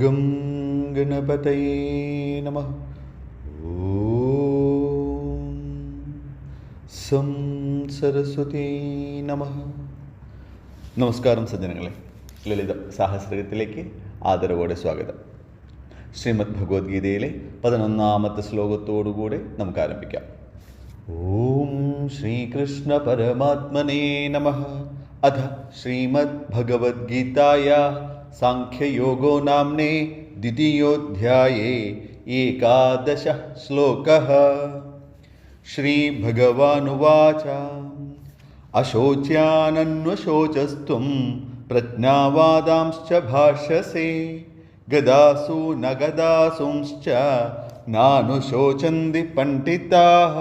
Gum ഗണപതയേ നമ. Some Saraswati നമ. നമസ്കാരം സജ്ജനങ്ങളെ. ലളിത സാഹസ്രകത്തിലേക്ക് ആദരവോടെ സ്വാഗതം. ശ്രീമദ് ഭഗവത്ഗീതയിലെ പതിനൊന്നാമത്തെ ശ്ലോകത്തോടുകൂടെ നമുക്ക് ആരംഭിക്കാം ഓം ശ്രീകൃഷ്ണ പരമാത്മനേ നമ. അധ ശ്രീമദ് ഭഗവത്ഗീതായ സാഖ്യയോഗോ നാംനേ ദ്വിതീയോധ്യായേ ഏകാദശ ശ്ലോകः ശ്രീഭഗവാനുവാച അശോച്യാനന്വശോചസ്ത്വം പ്രജ്ഞാവാദാംശ്ച ഭാഷസേ ഗദാസു ന ഗദാസുംശ്ച നാനുശോചന്തി പണ്ഡിതാഃ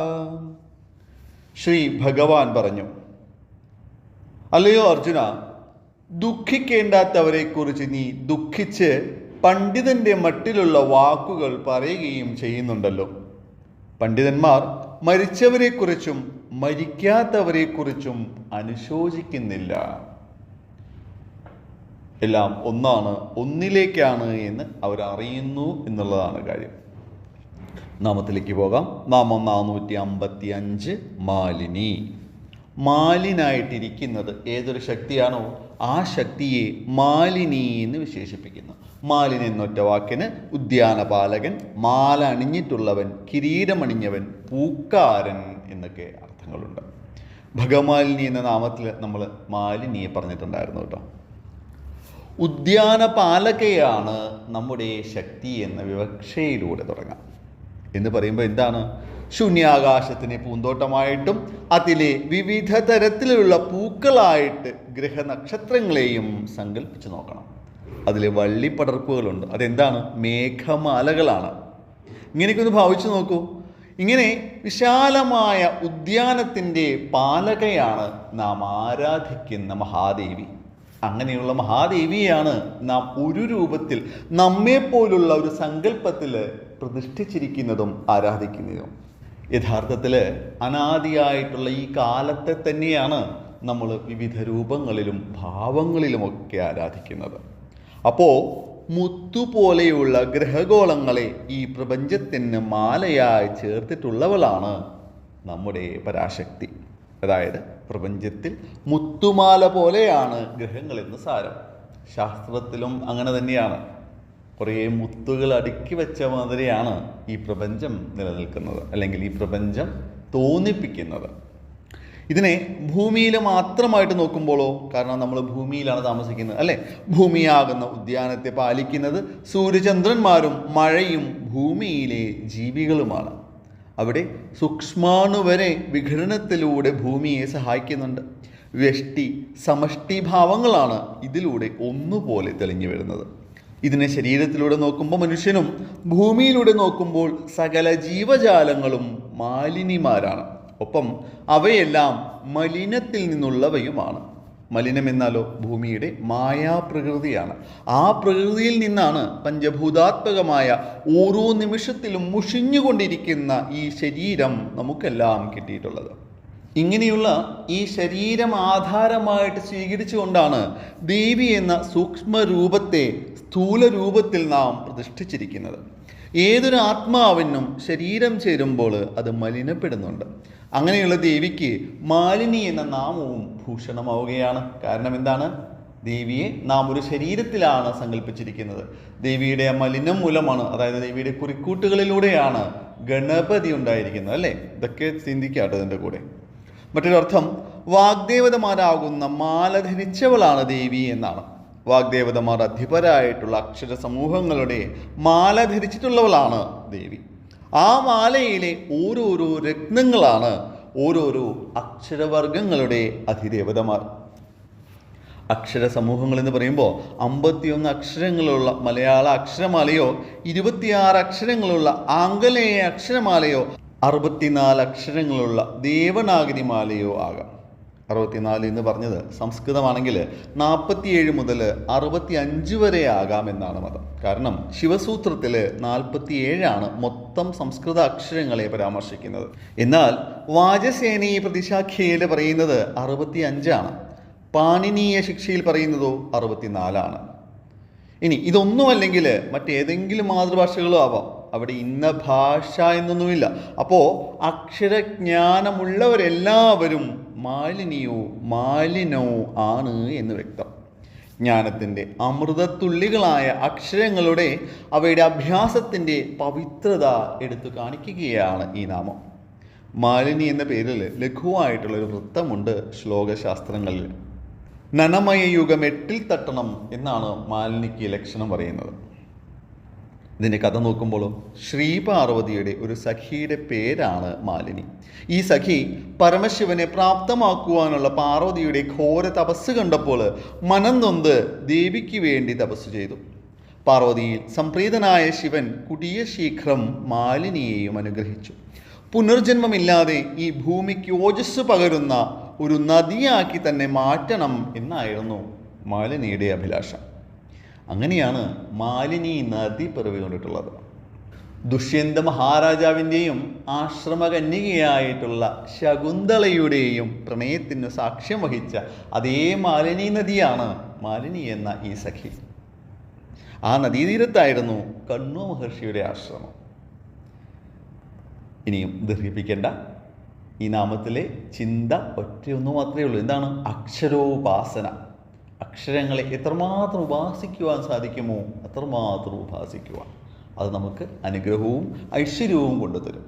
ശ്രീ ഭഗവാൻ പറഞ്ഞു അല്ലയോ അർജുന ദുഃഖിക്കേണ്ടാത്തവരെക്കുറിച്ച് നീ ദുഃഖിച്ച് പണ്ഡിതന്റെ മട്ടിലുള്ള വാക്കുകൾ പറയുകയും ചെയ്യുന്നുണ്ടല്ലോ. പണ്ഡിതന്മാർ മരിച്ചവരെക്കുറിച്ചും മരിക്കാത്തവരെക്കുറിച്ചും അനുശോചിക്കുന്നില്ല. എല്ലാം ഒന്നാണ് ഒന്നിലേക്കാണ് എന്ന് അവർ അറിയുന്നു എന്നുള്ളതാണ് കാര്യം. നാമത്തിലേക്ക് പോകാം. നാമം നാനൂറ്റി അമ്പത്തി അഞ്ച് മാലിനി. മാലിനായിട്ടിരിക്കുന്നത് ഏതൊരു ശക്തിയാണോ? ആ ശക്തിയെ മാലിനി എന്ന് വിശേഷിപ്പിക്കുന്നു. മാലിനി എന്നൊറ്റ വാക്കിന് ഉദ്യാനപാലകൻ മാല അണിഞ്ഞിട്ടുള്ളവൻ കിരീടമണിഞ്ഞവൻ പൂക്കാരൻ എന്നൊക്കെ അർത്ഥങ്ങളുണ്ട്. ഭഗമാലിനി എന്ന നാമത്തിൽ നമ്മൾ മാലിനിയെ പറഞ്ഞിട്ടുണ്ടായിരുന്നു കേട്ടോ. ഉദ്യാനപാലകയാണ് നമ്മുടെ ശക്തി എന്ന വിവക്ഷയിലൂടെ തുടങ്ങാം. എന്ന് പറയുമ്പോൾ എന്താണ്? ശൂന്യാകാശത്തിനെ പൂന്തോട്ടമായിട്ടും അതിലെ വിവിധ തരത്തിലുള്ള പൂക്കളായിട്ട് ഗ്രഹനക്ഷത്രങ്ങളെയും സങ്കല്പിച്ച് നോക്കണം. അതിലെ വള്ളിപ്പടർപ്പുകളുണ്ട് അതെന്താണ്? മേഘമാലകളാണ്. ഇങ്ങനെയൊക്കെ ഒന്ന് ഭാവിച്ചു നോക്കൂ. ഇങ്ങനെ വിശാലമായ ഉദ്യാനത്തിന്റെ പാലകയാണ് നാം ആരാധിക്കുന്ന മഹാദേവി. അങ്ങനെയുള്ള മഹാദേവിയാണ് നാം ഒരു രൂപത്തിൽ നമ്മെപ്പോലുള്ള ഒരു സങ്കല്പത്തിൽ പ്രതിഷ്ഠിച്ചിരിക്കുന്നതും ആരാധിക്കുന്നതും. യഥാർത്ഥത്തിൽ അനാദിയായിട്ടുള്ള ഈ കാലത്തെ തന്നെയാണ് നമ്മൾ വിവിധ രൂപങ്ങളിലും ഭാവങ്ങളിലുമൊക്കെ ആരാധിക്കുന്നത്. അപ്പോൾ മുത്തുപോലെയുള്ള ഗ്രഹഗോളങ്ങളെ ഈ പ്രപഞ്ചത്തിന് മാലയായി ചേർത്തിട്ടുള്ളവളാണ് നമ്മുടെ പരാശക്തി. അതായത് പ്രപഞ്ചത്തിൽ മുത്തുമാല പോലെയാണ് ഗ്രഹങ്ങളെന്ന് സാരം. ശാസ്ത്രത്തിലും അങ്ങനെ തന്നെയാണ്. കുറേ മുത്തുകൾ അടുക്കി വെച്ച മാതിരിയാണ് ഈ പ്രപഞ്ചം നിലനിൽക്കുന്നത് അല്ലെങ്കിൽ ഈ പ്രപഞ്ചം തോന്നിപ്പിക്കുന്നത്. ഇതിനെ ഭൂമിയിൽ മാത്രമായിട്ട് നോക്കുമ്പോഴോ കാരണം നമ്മൾ ഭൂമിയിലാണ് താമസിക്കുന്നത് അല്ലേ? ഭൂമിയാകുന്ന ഉദ്യാനത്തെ പാലിക്കുന്നത് സൂര്യചന്ദ്രന്മാരും മഴയും ഭൂമിയിലെ ജീവികളുമാണ്. അവിടെ സൂക്ഷ്മാണു വരെ വിഘടനത്തിലൂടെ ഭൂമിയെ സഹായിക്കുന്നുണ്ട്. വ്യഷ്ടി സമഷ്ടി ഭാവങ്ങളാണ് ഇതിലൂടെ ഒന്നുപോലെ തെളിഞ്ഞു വരുന്നത്. ഇതിനെ ശരീരത്തിലൂടെ നോക്കുമ്പോൾ മനുഷ്യനും ഭൂമിയിലൂടെ നോക്കുമ്പോൾ സകല ജീവജാലങ്ങളും മാലിന്യമാരാണ് ഒപ്പം അവയെല്ലാം മലിനത്തിൽ നിന്നുള്ളവയുമാണ്. മലിനം എന്നാലോ ഭൂമിയുടെ മായാപ്രകൃതിയാണ്. ആ പ്രകൃതിയിൽ നിന്നാണ് പഞ്ചഭൂതാത്മകമായ ഓരോ നിമിഷത്തിലും മുഷിഞ്ഞുകൊണ്ടിരിക്കുന്ന ഈ ശരീരം നമുക്കെല്ലാം കിട്ടിയിട്ടുള്ളത്. ഇങ്ങനെയുള്ള ഈ ശരീരം ആധാരമായിട്ട് സ്വീകരിച്ചുകൊണ്ടാണ് ദേവി എന്ന സൂക്ഷ്മ രൂപത്തെ സ്ഥൂല രൂപത്തിൽ നാം പ്രതിഷ്ഠിച്ചിരിക്കുന്നത്. ഏതൊരു ആത്മാവിനും ശരീരം ചേരുമ്പോൾ അത് മലിനപ്പെടുന്നുണ്ട്. അങ്ങനെയുള്ള ദേവിക്ക് മാലിനി എന്ന നാമവും ഭൂഷണമാവുകയാണ്. കാരണം എന്താണ്? ദേവിയെ നാം ഒരു ശരീരത്തിലാണ് സങ്കല്പിച്ചിരിക്കുന്നത്. ദേവിയുടെ മലിനം മൂലമാണ് അതായത് ദേവിയുടെ കുറിക്കൂട്ടുകളിലൂടെയാണ് ഗണപതി ഉണ്ടായിരിക്കുന്നത് അല്ലേ? ഇതൊക്കെ ചിന്തിക്കാട്ടോ ഇതിന്റെ കൂടെ. മറ്റൊരർത്ഥം വാഗ്ദേവതമാരാകുന്ന മാല ധരിച്ചവളാണ് ദേവി എന്നാണ്. വാഗ്ദേവതമാർ അധിപരായിട്ടുള്ള അക്ഷര സമൂഹങ്ങളുടെ മാല ധരിച്ചിട്ടുള്ളവളാണ് ദേവി. ആ മാലയിലെ ഓരോരോ രത്നങ്ങളാണ് ഓരോരോ അക്ഷരവർഗങ്ങളുടെ അധിദേവതമാർ. അക്ഷര സമൂഹങ്ങൾ എന്ന് പറയുമ്പോൾ അമ്പത്തിയൊന്ന് അക്ഷരങ്ങളുള്ള മലയാള അക്ഷരമാലയോ ഇരുപത്തിയാറ് അക്ഷരങ്ങളുള്ള ആംഗലേയ അക്ഷരമാലയോ അറുപത്തിനാല് അക്ഷരങ്ങളുള്ള ദേവനാഗരിമാലയോ ആകാം. അറുപത്തിനാല് എന്ന് പറഞ്ഞത് സംസ്കൃതമാണെങ്കിൽ നാൽപ്പത്തിയേഴ് മുതൽ അറുപത്തി അഞ്ച് വരെ ആകാം എന്നാണ് മതം. കാരണം ശിവസൂത്രത്തിൽ നാൽപ്പത്തിയേഴാണ് മൊത്തം സംസ്കൃത അക്ഷരങ്ങളെ പരാമർശിക്കുന്നത്. എന്നാൽ വാചസേനി പ്രതിശാഖ്യയിൽ പറയുന്നത് അറുപത്തി അഞ്ചാണ് പാണിനീയ ശിക്ഷയിൽ പറയുന്നതോ അറുപത്തിനാലാണ്. ഇനി ഇതൊന്നുമല്ലെങ്കിൽ മറ്റേതെങ്കിലും മാതൃഭാഷകളോ ആവാം. അവിടെ ഇന്ന ഭാഷ എന്നൊന്നുമില്ല. അപ്പോൾ അക്ഷരജ്ഞാനമുള്ളവരെല്ലാവരും മാലിനിയോ മാലിനോ ആണ് എന്ന് വ്യക്തം. ജ്ഞാനത്തിന്റെ അമൃതത്തുള്ളികളായ അക്ഷരങ്ങളുടെ അവയുടെ അഭ്യാസത്തിന്റെ പവിത്രത എടുത്തു കാണിക്കുകയാണ് ഈ നാമം. മാലിനി എന്ന പേരിൽ ലഘുവായിട്ടുള്ളൊരു വൃത്തമുണ്ട് ശ്ലോകശാസ്ത്രങ്ങളിൽ. നനമയ യുഗം എട്ടിൽ തട്ടണം എന്നാണ് മാലിനിക്ക് ലക്ഷണം പറയുന്നത്. ഇതിന്റെ കഥ നോക്കുമ്പോഴോ ശ്രീപാർവതിയുടെ ഒരു സഖിയുടെ പേരാണ് മാലിനി. ഈ സഖി പരമശിവനെ പ്രാപ്തമാക്കുവാനുള്ള പാർവതിയുടെ ഘോര തപസ് കണ്ടപ്പോൾ മനം നൊന്ത് ദേവിക്ക് വേണ്ടി തപസ് ചെയ്തു. പാർവതിയിൽ സംപ്രീതനായ ശിവൻ കുടിയ ശീഘ്രം മാലിനിയെയും അനുഗ്രഹിച്ചു. പുനർജന്മമില്ലാതെ ഈ ഭൂമിക്ക് ഓജസ് പകരുന്ന ഒരു നദിയാക്കി തന്നെ മാറ്റണം എന്നായിരുന്നു മാലിനിയുടെ അഭിലാഷം. അങ്ങനെയാണ് മാലിനി നദി പിറവികൊണ്ടിട്ടുള്ളത് ദുഷ്യന്ത മഹാരാജാവിന്റെയും ആശ്രമകന്യകയായിട്ടുള്ള ശകുന്തളയുടെയും പ്രണയത്തിന് സാക്ഷ്യം വഹിച്ച അതേ മാലിനി നദിയാണ് മാലിനി എന്ന ഈ സഖി. ആ നദീതീരത്തായിരുന്നു കണ്ണു മഹർഷിയുടെ ആശ്രമം. ഇനിയും ദീർഘിപ്പിക്കേണ്ട. ഈ നാമത്തിലെ ചിന്ത ഒറ്റയൊന്നു മാത്രമേ ഉള്ളൂ. എന്താണ്? അക്ഷരോപാസന. അക്ഷരങ്ങളെ എത്രമാത്രം ഉപാസിക്കുവാൻ സാധിക്കുമോ അത്രമാത്രം ഉപാസിക്കുവാൻ. അത് നമുക്ക് അനുഗ്രഹവും ഐശ്വര്യവും കൊണ്ടുതരും.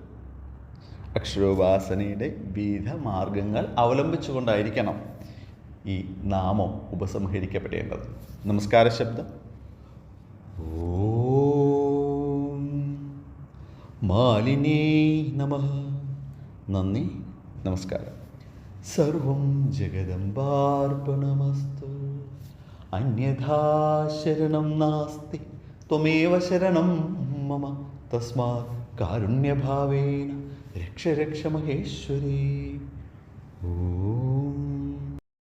അക്ഷരോപാസനയുടെ വിവിധ മാർഗങ്ങൾ അവലംബിച്ചുകൊണ്ടായിരിക്കണം ഈ നാമം ഉപസംഹരിക്കപ്പെടേണ്ടത്. നമസ്കാര ശബ്ദം. ഓം. മാലിനേ നമ. നന്ദി. നമസ്കാരം. സർവം ജഗദംബാർപ്പണമസ്തു. अन्यथा नास्ति त्वमेव शरणं मम। तस्मात् कारुण्यभावेन रक्ष रक्ष महेश्वरी। ओ